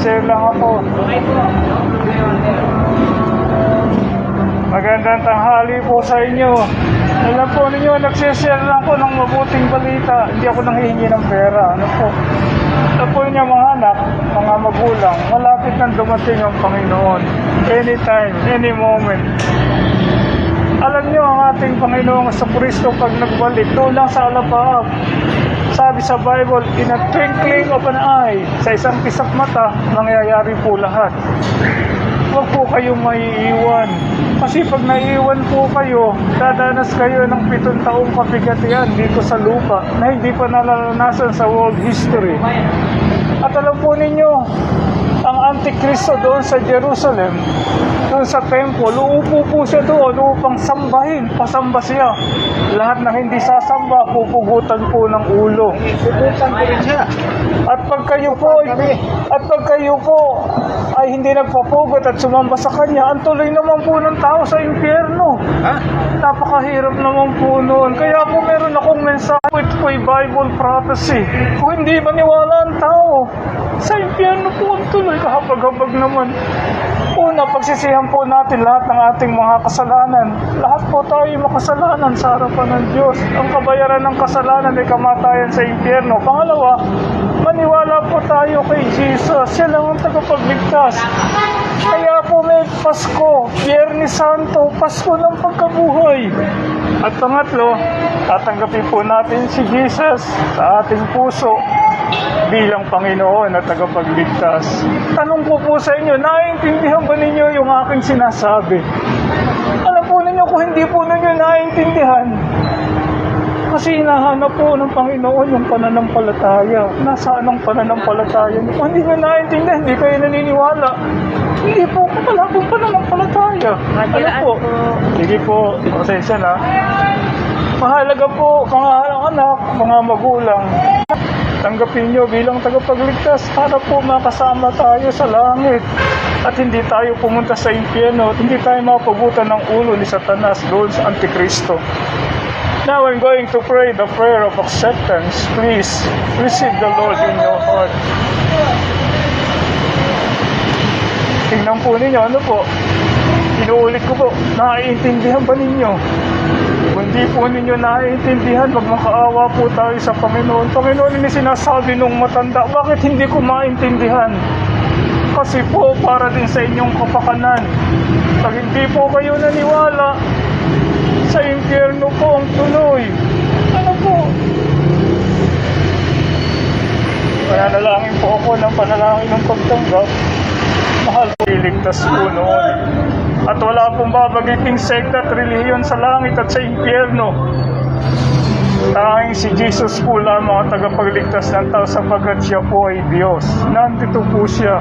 Nagsiserve lang ako. Magandang tanghali po sa inyo. Alam po ninyo, nagsishare lang po ng mabuting balita. Hindi ako nanghihingi ng pera. Ano po? Alam po ninyo mga anak, mga magulang, malapit nang dumating ang Panginoon. Anytime, any moment. Alam niyo ang ating Panginoong sa Kristo pag nagbalik, doon lang sa alapaap. Sabi sa Bible, in a twinkling of an eye, sa isang pisap mata, nangyayari po lahat. Huwag po kayong maiiwan. Kasi pag naiiwan po kayo, dadanas kayo ng pitong taong kapigatian dito sa lupa na hindi pa nalalasan sa world history. At alam po ninyo, ang Antikristo doon sa Jerusalem, doon sa temple, uupo po siya doon upang sambahin, pasamba siya. Lahat na hindi sasamba, pupugutan po ng ulo. Puputan ko rin siya. At pag kayo po, at pag kayo po ay hindi nagpapugot at sumamba sa kanya, ang tuloy naman po ng tao sa impyerno. Ha? Napakahirap naman po noon. Kaya po meron akong mensahe. Ito po Bible prophecy. Kung hindi maniwala ang tao, sa impyerno po ang tuloy. Kahapag-habag naman. Una, pagsisihan po natin lahat ng ating mga kasalanan. Lahat po tayo makasalanan sa harapan ng Diyos. Ang kabayaran ng kasalanan ay kamatayan sa impyerno. Pangalawa, maniwala po tayo kay Jesus. Siya lang ang tagapagligtas. Kaya Pasko, Biyernes Santo, Pasko ng pagkabuhay. At pangatlo, tatanggapin po natin si Jesus sa ating puso bilang Panginoon at tagapagligtas. Tanong ko po sa inyo, naiintindihan ba ninyo yung aking sinasabi? Alam po ninyo kung hindi po ninyo naiintindihan, kasi hinahanap po ng Panginoon yung pananampalataya. Nasaan ang pananampalataya niyo? Kung hindi nyo naiintindihan, hindi kayo naniniwala. Hindi po, wala pong pananampalataya. Ano po? Sige po, pasensya na. Mahalaga po, mga anak, mga magulang, tanggapin nyo bilang tagapagligtas para po makasama tayo sa langit at hindi tayo pumunta sa impyerno at hindi tayo mapagutan ng ulo ni Satanas doon sa Antikristo. Now I'm going to pray the prayer of acceptance. Please receive the Lord in your heart. Tingnan po ninyo, ano po? Inuulit ko po, naiintindihan ba ninyo? Kung hindi po ninyo naiintindihan, wag makaawa po tayo sa Panginoon. Panginoon, ini sinasabi nung matanda, bakit hindi ko maintindihan? Kasi po, para din sa inyong kapakanan. Pag hindi po kayo naniwala, sa impyerno po ang tuloy. Ano po? Pananalangin po ako ng panalangin ng pagtanggap. Mahal po, iligtas po noon. At wala pong babagiting sekta at relihiyon sa langit at sa impyerno. Tanging si Jesus po lamang ang tagapagligtas ng tao sapagkat siya po ay Diyos. Nandito po siya.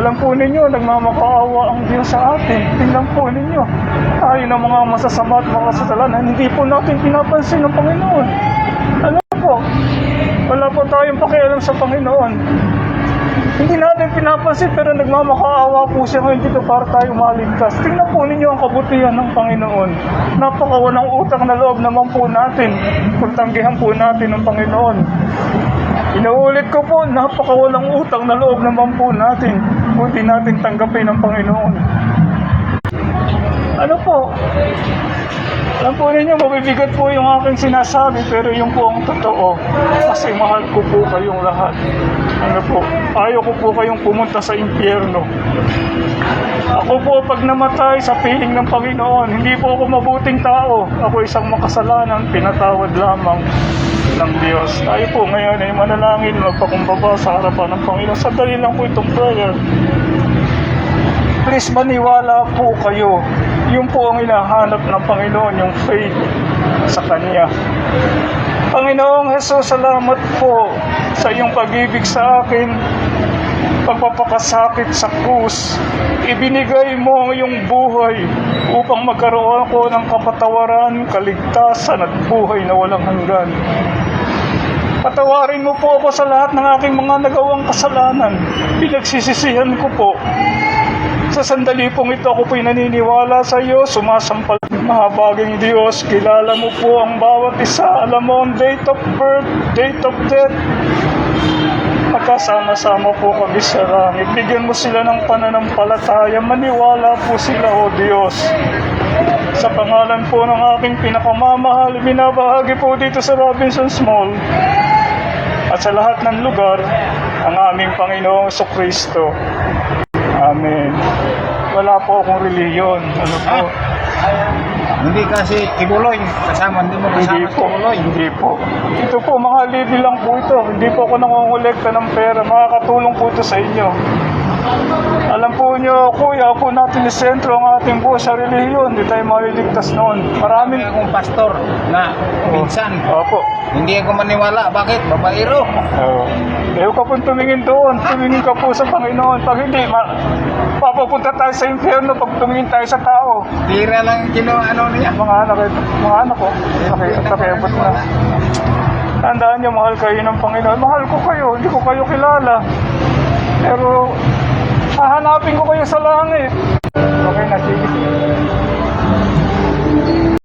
Alam po ninyo, nagmamakaawa ang Diyos sa atin. Tingnan po ninyo. Tayo ng mga masasama at mga kasalanan, hindi po natin pinapansin ng Panginoon. Ano po? Wala po tayong pakialam sa Panginoon. Hindi natin pinapansin pero nagmamakaawa po siya ngayon dito para tayo maligtas. Tingnan po ninyo ang kabutihan ng Panginoon. Napakawalang utang na loob naman po natin kung tanggihan po natin ng Panginoon. Inuulit ko po, napakawalang utang na loob naman po natin kung natin tanggapin ng Panginoon. Ano po? Alam po ninyo, mabibigat po yung aking sinasabi, pero yung po ang totoo. Kasi mahal ko po kayong lahat. Ano po, ayaw ko po kayong pumunta sa impyerno. Ako po, pag namatay sa piling ng Panginoon, hindi po ako mabuting tao. Ako isang makasalanan, pinatawad lamang ng Diyos. Tayo po ngayon ay manalangin, magpakumbaba sa harapan ng Panginoon. Sandali lang po itong prayer. Please maniwala po kayo. Yung po ang hinahanap ng Panginoon, yung faith sa Kanya. Panginoong Jesus, salamat po sa iyong pag-ibig sa akin, pagpapakasakit sa krus. Ibinigay mo ang iyong buhay upang magkaroon ako ng kapatawaran, kaligtasan at buhay na walang hanggan. Patawarin mo po ako sa lahat ng aking mga nagawang kasalanan. Pinagsisisihan ko po. Sa sandali pong ito ako po'y naniniwala sa iyo, sumasampal. Mahabaging Diyos, kilala mo po ang bawat isa. Alam mo ang date of birth, date of death, magkasama-sama po kami sa langit. Bigyan mo sila ng pananampalataya. Maniwala po sila, O Diyos. Sa pangalan po ng aking pinakamamahal, binabahagi po dito sa Robinson's Mall at sa lahat ng lugar ang aming Panginoong Kristo. Wala po akong reliyon. Ano po? Hindi kasi kibuloy. Kasama, hindi mo Hindi kasama po. kibuloy. Hindi po. Ito po, mga libi lang po ito. Hindi po ako nangongolekta ng pera. Makakatulong po ito sa inyo. Alam po nyo, kuya, po natin isentro ang ating buhay sa reliyon. Hindi tayo maliligtas noon. Marami Maraming... akong pastor na minsan. Opo. Hindi ako maniwala. Bakit? Babaero. Oo. Eh, huwag ka po tumingin doon. Tumingin ka po sa Panginoon. Pag hindi, ma- papapunta tayo sa impyerno pag tumingin tayo sa tao. Tira lang kino ano niya. Mga anak, ito, mga anak ko, paki, pakiabot na. Tandaan niyo, mahal kayo ng Panginoon. Mahal ko kayo, hindi ko kayo kilala. Pero, hahanapin ko kayo sa langit.